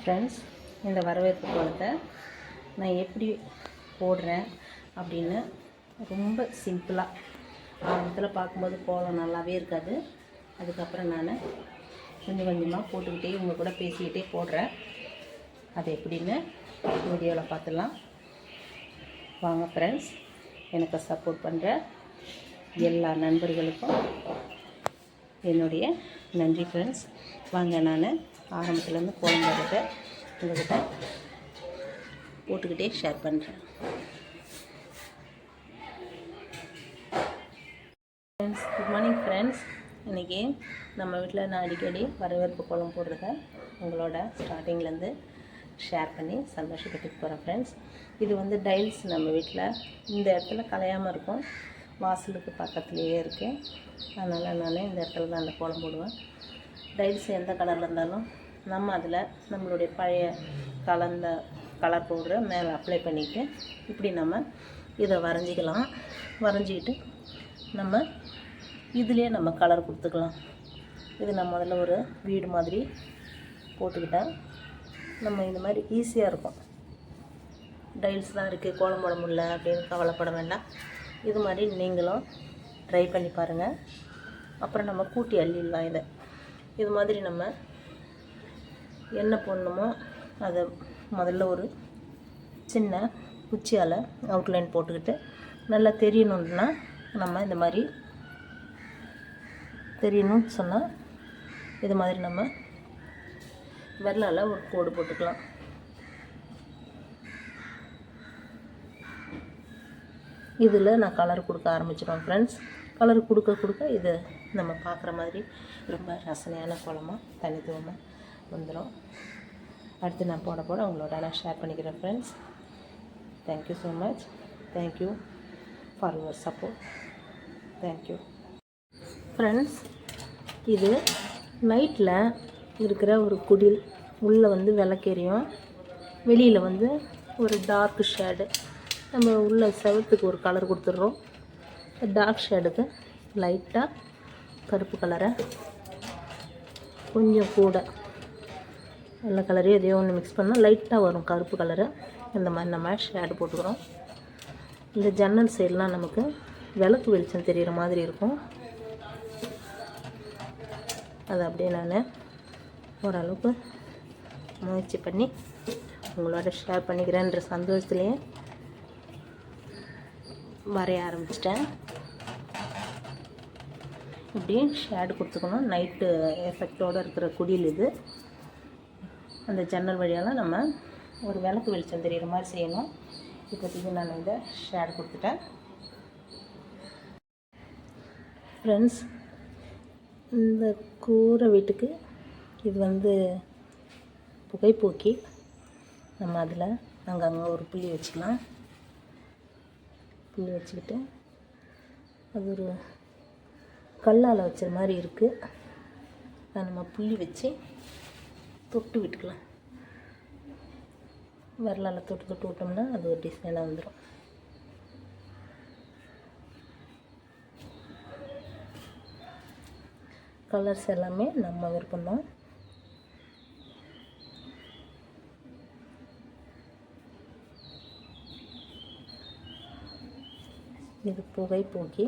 Friends இந்த வரவேற்பு கோலத்தை நான் எப்படி போடுறேன் அப்படின்னு ரொம்ப சிம்பிளாக ஆரம்பத்தில் பார்க்கும்போது கோலம் நல்லாவே இருக்காது. அதுக்கப்புறம் நான் கொஞ்சம் கொஞ்சமாக போட்டுக்கிட்டே உங்கள் கூட பேசிக்கிட்டே போடுறேன். அது எப்படின்னு வீடியோவில் பார்த்துடலாம். வாங்க ஃப்ரெண்ட்ஸ் எனக்கு சப்போர்ட் பண்ணுற எல்லா நண்பர்களுக்கும் என்னுடைய நன்றி ஃப்ரெண்ட்ஸ் வாங்க நான் ஆரம்பத்துலேருந்து கோலம் போடுறத உங்கள்கிட்ட போட்டுக்கிட்டே ஷேர் பண்ணுறேன் ஃப்ரெண்ட்ஸ் குட் மார்னிங் ஃப்ரெண்ட்ஸ் இன்றைக்கி நம்ம வீட்டில் நான் அடிக்கடி வரவேற்பு கோலம் போடுறத உங்களோட ஸ்டார்டிங்லேருந்து ஷேர் பண்ணி சந்தோஷப்பட்டு போகிறேன் ஃப்ரெண்ட்ஸ் இது வந்து டைல்ஸ் நம்ம வீட்டில் இந்த இடத்துல கலையாமல் இருக்கும். வாசலுக்கு பக்கத்துலேயே இருக்குது அதனால் நான் இந்த இடத்துல தான் அந்த கோலம் போடுவேன். டைல்ஸ் எந்த கலரில் இருந்தாலும் நம்ம அதில் நம்மளுடைய பழைய கலந்த கலர் பவுடரை மேலே அப்ளை பண்ணிவிட்டு இப்படி நம்ம இதை வரைஞ்சிக்கலாம். வரைஞ்சிக்கிட்டு நம்ம இதுலேயே நம்ம கலர் கொடுத்துக்கலாம். இது நான் முதல்ல ஒரு வீடு மாதிரி போட்டுக்கிட்டேன் நம்ம இந்த மாதிரி ஈஸியாக இருக்கும். டைல்ஸ் தான் இருக்குது கோலம் போட முடியல அப்படின்னு கவலைப்பட வேண்டாம். இது மாதிரி நீங்களும் ட்ரை பண்ணி பாருங்கள் அப்புறம் நம்ம கூட்டி அள்ளிடலாம் இதை. இது மாதிரி நம்ம என்ன போடணுமோ அதை முதல்ல ஒரு சின்ன குச்சியால் அவுட்லைன் போட்டுக்கிட்டு நல்லா தெரியணுன்னா நம்ம இந்த மாதிரி தெரியணும்னு சொன்னால் இது மாதிரி நம்ம வெள்ளால் ஒரு கோடு போட்டுக்கலாம். இதில் நான் கலர் கொடுக்க ஆரம்பிச்சிடுவேன் ஃப்ரெண்ட்ஸ் கலர் கொடுக்க கொடுக்க இது நம்ம பார்க்குற மாதிரி ரொம்ப ரசனையான குளமாக தனித்துவமாக வந்துடும் அடுத்து நான் போட போட உங்களோட நான் ஷேர் பண்ணிக்கிறேன் friends thank you so much thank you for your support thank you friends இது நைட்டில் இருக்கிற ஒரு குடில் உள்ளே வந்து விளக்கேறியும் வெளியில் வந்து ஒரு டார்க் ஷேடு நம்ம உள்ள செவத்துக்கு ஒரு கலர் கொடுத்துட்றோம். டார்க் ஷேடுக்கு லைட்டாக கருப்பு கலரை கொஞ்சம் கூட எல்லா கலரையும் எதையோ ஒன்று மிக்ஸ் பண்ணால் லைட்டாக வரும். கருப்பு கலரு இந்த மாதிரி நம்ம ஷேடு போட்டுக்கிறோம். இந்த ஜன்னல் சைட்லாம் நமக்கு விளக்கு வெளிச்சம் தெரிகிற மாதிரி இருக்கும். அதை அப்படியே நான் ஓரளவுக்கு முயற்சி பண்ணி உங்களோட ஷேர் பண்ணிக்கிறேன்ற சந்தோஷத்துலேயே வரைய ஆரம்பிச்சிட்டேன். இப்படி ஷேடு கொடுத்துக்கணும். நைட்டு எஃபெக்டோடு இருக்கிற குடியில் இது. அந்த ஜன்னல் வழியால் நம்ம ஒரு விளக்கு வெளிச்சம் தெரிகிற மாதிரி செய்யணும். இப்போதைக்கு நான் இதை ஷேட் கொடுத்துட்டேன். ஃப்ரெண்ட்ஸ் இந்த கூரை வீட்டுக்கு இது வந்து புகைப்போக்கி. நம்ம அதில் அங்கங்கே ஒரு புள்ளி வச்சுக்கலாம். புள்ளி வச்சுக்கிட்டு அது ஒரு கல்லால் வச்ச மாதிரி இருக்குது அதை நம்ம புள்ளி வச்சு தொட்டு விட்டுக்கலாம். விரலால் தொட்டு தொட்டு விட்டோம்னா அது ஒரு டிசைனாக வந்துடும் கலர்ஸ் எல்லாமே நம்ம விருப்பம்தான். இது புகை போக்கி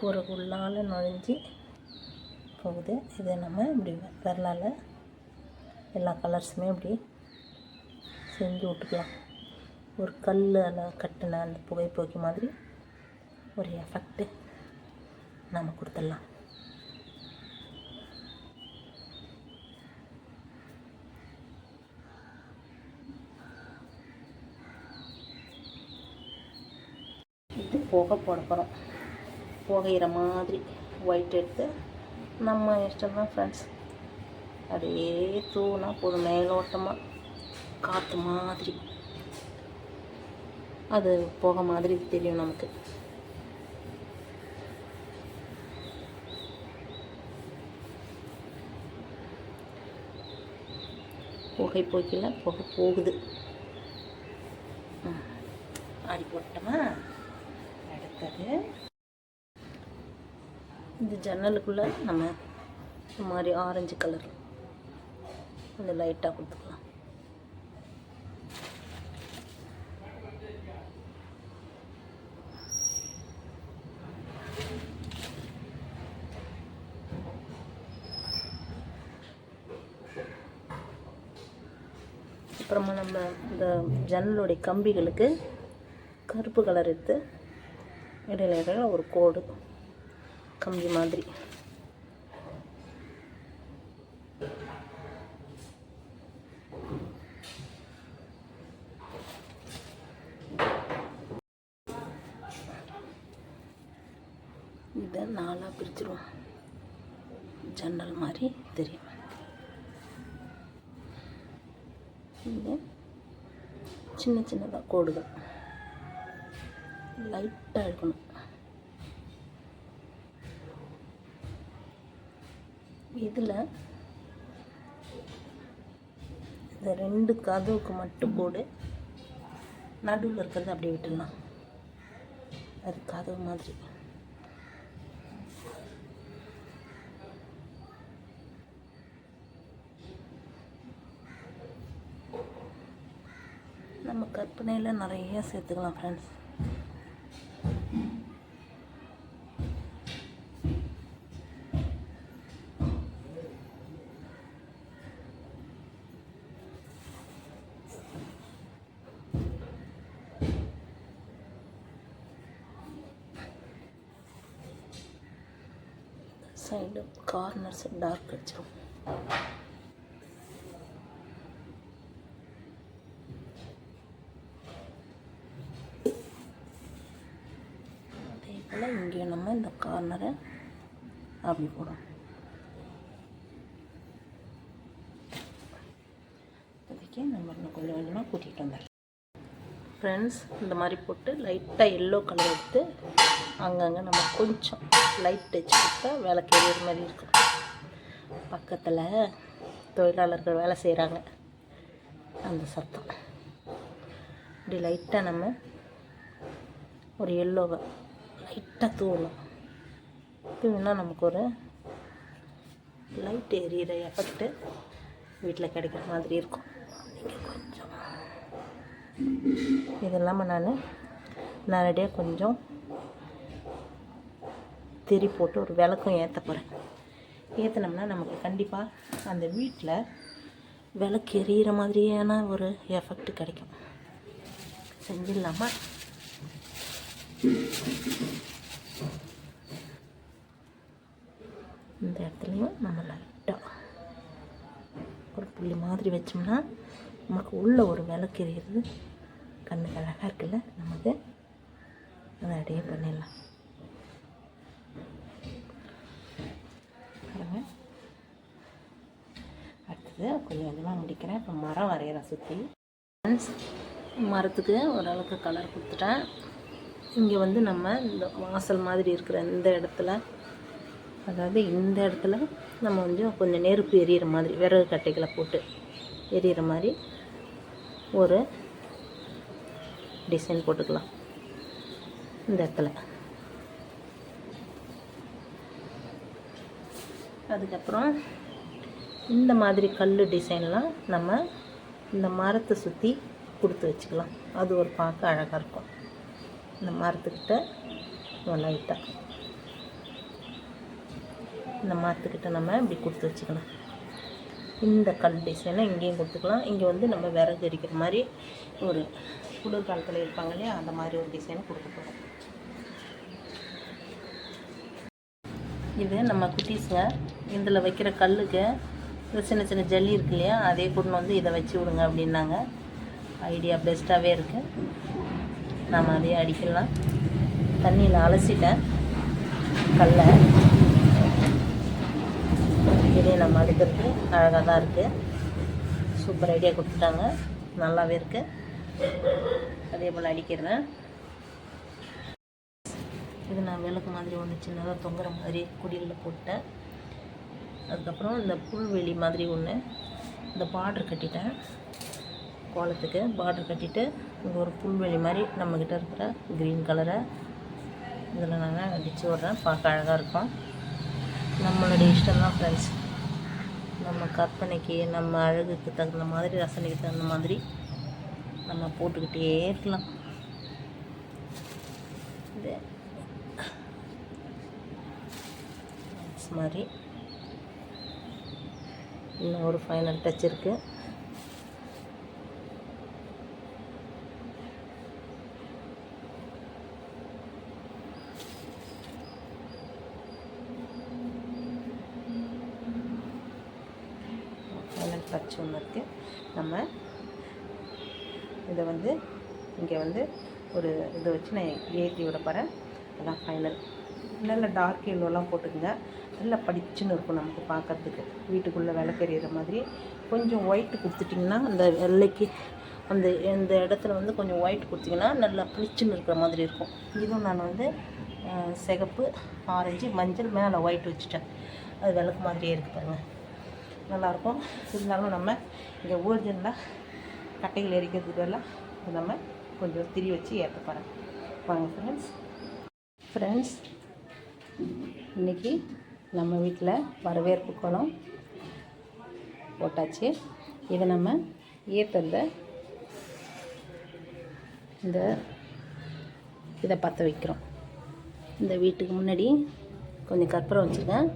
கூரைக்குள்ளால் நுழைஞ்சி போகுது. இதை நம்ம இப்படி விரலால் எல்லா கலர்ஸுமே இப்படி செஞ்சு விட்டுக்கலாம். ஒரு கல்லில் கட்டின அந்த புகைப்போக்கி மாதிரி ஒரு எஃபெக்ட்டு நம்ம கொடுத்துடலாம். இது புகை போட போகிறோம் புகையிற மாதிரி ஒயிட் எடுத்து நம்ம இஷ்டம் தான் ஃப்ரெண்ட்ஸ் அப்படியே தூணா போதும் மேலோட்டமாக காற்று மாதிரி. அது புகை மாதிரி தெரியும் நமக்கு. புகை போக்கில் புகை போகுது. ஆடி போட்டோமா அடுத்தது. இந்த ஜன்னலுக்குள்ளே நம்ம இந்த மாதிரி ஆரஞ்சு கலர் கொஞ்சம் லைட்டாக கொடுத்துக்கலாம். அப்புறமா நம்ம இந்த ஜன்னலுடைய கம்பிகளுக்கு கருப்பு கலர் எடுத்து இடையில இடையில ஒரு கோடு கம்பி மாதிரி. இதை நாலாக பிரிச்சிருவோம். ஜன்னல் மாதிரி தெரியும். இங்கே சின்ன சின்னதாக கோடுகள். லைட்டாக இருக்கணும். இதில் இந்த ரெண்டு கதவுக்கு மட்டும் போடு. நடுவில் இருக்கிறத அப்படியே விட்டுடலாம். அது கதவு மாதிரி. நம்ம கற்பனையில் நிறைய சேர்த்துக்கலாம் ஃப்ரெண்ட்ஸ் கார்னர்ஸ் டார்க் வச்சிரும். அதே போல் இங்கேயும் நம்ம இந்த கார்னரை அப்படி போடும் இப்போதைக்கு நம்ம இன்னும் கொஞ்சம் கொஞ்சமாக கூட்டிகிட்டு வந்துடலாம் ஃப்ரெண்ட்ஸ் இந்த மாதிரி போட்டு லைட்டாக எல்லோ கலர் எடுத்து அங்கங்கே நம்ம கொஞ்சம் லைட் டச் கொடுத்தா வேலை கேரியர் மாதிரி இருக்கும். பக்கத்தில் தொழிலாளர்கள் வேலை செய்கிறாங்க அந்த சத்தம். இப்படி லைட்டாக நம்ம ஒரு எல்லோவை லைட்டாக தூவணும் தூவினா நமக்கு ஒரு லைட் எரியிற எஃபெக்ட்டு வீட்டில் கிடைக்கிற மாதிரி இருக்கும். கொஞ்சம் இது இல்லாமல் நான் நேரடியாக கொஞ்சம் திரி போட்டு ஒரு விளக்கும் ஏற்ற போகிறேன் ஏற்றினோம்னா நமக்கு கண்டிப்பாக அந்த வீட்டில் விளக்கு எரியிற மாதிரியான ஒரு எஃபெக்ட் கிடைக்கும். செஞ்சிடலாமா? இந்த இடத்துலையும் நம்ம லைட்டாக ஒரு புள்ளி மாதிரி வச்சோம்னா நமக்கு உள்ள ஒரு விளக்கு எரியிறது கண்ணுக்கு அழகாக இருக்குல்ல? நமக்கு அதை அப்படியே பண்ணிடலாம். அடுத்தது கொஞ்சம் கொஞ்சமாக முடிக்கிறேன். இப்போ மரம் வரைகிறேன் சுற்றி மரத்துக்கு ஓரளவுக்கு கலர் கொடுத்துட்டேன். இங்கே வந்து நம்ம இந்த வாசல் மாதிரி இருக்கிற இந்த இடத்துல அதாவது இந்த இடத்துல நம்ம வந்து கொஞ்சம் நெருப்பு எரியிற மாதிரி விறகு கட்டைகளை போட்டு எரியிற மாதிரி ஒரு டிசைன் போட்டுக்கலாம். இந்த இடத்துல. அதுக்கப்புறம் இந்த மாதிரி கல் டிசைன்லாம் நம்ம இந்த மரத்தை சுற்றி கொடுத்து வச்சுக்கலாம். அது ஒரு பார்க்க அழகாக இருக்கும். இந்த மரத்துக்கிட்ட லைட்டாக இந்த மரத்துக்கிட்ட நம்ம இப்படி கொடுத்து வச்சுக்கலாம். இந்த கல் டிசைனை இங்கேயும் கொடுத்துக்கலாம். இங்கே வந்து நம்ம விறகு அடிக்கிற மாதிரி ஒரு குளிர்காலத்தில் இருப்பாங்க இல்லையா? அந்த மாதிரி ஒரு டிசைன் கொடுக்க போகிறோம் இது நம்ம குட்டீஸுங்க இதில் வைக்கிற கல்லுக்கு இந்த சின்ன சின்ன ஜல்லி இருக்கு இல்லையா? அதே கொண்டு வந்து இதை வச்சு விடுங்க அப்படின்னாங்க. ஐடியா பெஸ்ட்டாகவே இருக்குது நாம் அதையே அடிக்கலாம். தண்ணியில் அலசிட்டேன். கல்லை. இதே நம்ம அடுக்கிறது அழகாக தான் இருக்குது சூப்பர் ஐடியா கொடுத்துட்டாங்க. நல்லாவே இருக்குது அதே போல் அடிக்கிறேன். இது நான் விளக்கு மாதிரி ஒன்று சின்னதாக தொங்குற மாதிரி குடியில் போட்டேன். அதுக்கப்புறம் இந்த புல்வெளி மாதிரி ஒன்று இந்த பார்டர் கட்டிட்டேன். கோலத்துக்கு பார்டர் கட்டிட்டு இங்கே ஒரு புல்வெளி மாதிரி நம்மக்கிட்ட இருக்கிற க்ரீன் கலரை இதில் நான் அடித்து விட்றேன். பார்க்க அழகாக இருக்கும். நம்மளுடைய இஷ்டம் தான் ஃப்ரெண்ட்ஸ் நம்ம கற்பனைக்கு நம்ம அழகுக்கு தகுந்த மாதிரி ரசனைக்கு தகுந்த மாதிரி நம்ம போட்டுக்கிட்டே இருக்கலாம். இது. மாதிரி. இன்னும் ஒரு ஃபைனல் டச் இருக்குது ஃபைனல் டச் ஒன்று இருக்குது நம்ம இதை வந்து இங்கே வந்து ஒரு இதை வச்சு நான் ஏற்றி விட போகிறேன் அதான் ஃபைனல் நல்ல டார்க் எல்லோலாம் போட்டுக்கோங்க. நல்லா படிச்சுன்னு இருக்கும் நமக்கு பார்க்கறதுக்கு. வீட்டுக்குள்ளே விளக்கெறிகிற மாதிரி. கொஞ்சம் ஒயிட் கொடுத்துட்டிங்கன்னா அந்த வெள்ளைக்கு அந்த இந்த இடத்துல வந்து கொஞ்சம் ஒயிட் கொடுத்தீங்கன்னா நல்லா பளிச்சுன்னு இருக்கிற மாதிரி இருக்கும். இதுவும் நான் வந்து சிகப்பு ஆரஞ்சு மஞ்சள் மேலே ஒயிட் வச்சுட்டேன். அது விளக்கு மாதிரியே இருக்குது பாருங்கள் நல்லாயிருக்கும். இருந்தாலும் நம்ம இங்கே ஊர்ஜனில் கட்டைகள் எரிக்கிறதுக்கு எல்லாம் நம்ம கொஞ்சம் திரி வச்சு ஏற்ற பாருங்கள் வாங்க ஃப்ரெண்ட்ஸ் ஃப்ரெண்ட்ஸ் இன்றைக்கி நம்ம வீட்டில் வரவேற்பு குளம் போட்டாச்சு. இதை நம்ம ஏற்றத இந்த இதை பற்ற வைக்கிறோம். இந்த வீட்டுக்கு முன்னாடி கொஞ்சம் கற்பூரம் வச்சுருக்கேன்.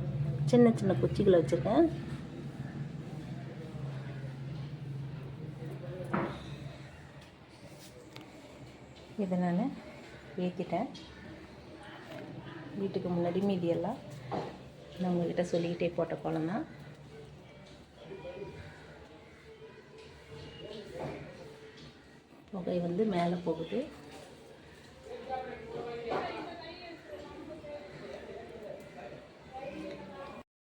சின்ன சின்ன குச்சிகளை வச்சுருக்கேன். இதை நான் ஏற்றிட்டேன் வீட்டுக்கு முன்னாடி மீதியெல்லாம் நான் உங்ககிட்ட சொல்லிக்கிட்டே போட்ட கோலம் தான். புகை வந்து மேலே போகுது.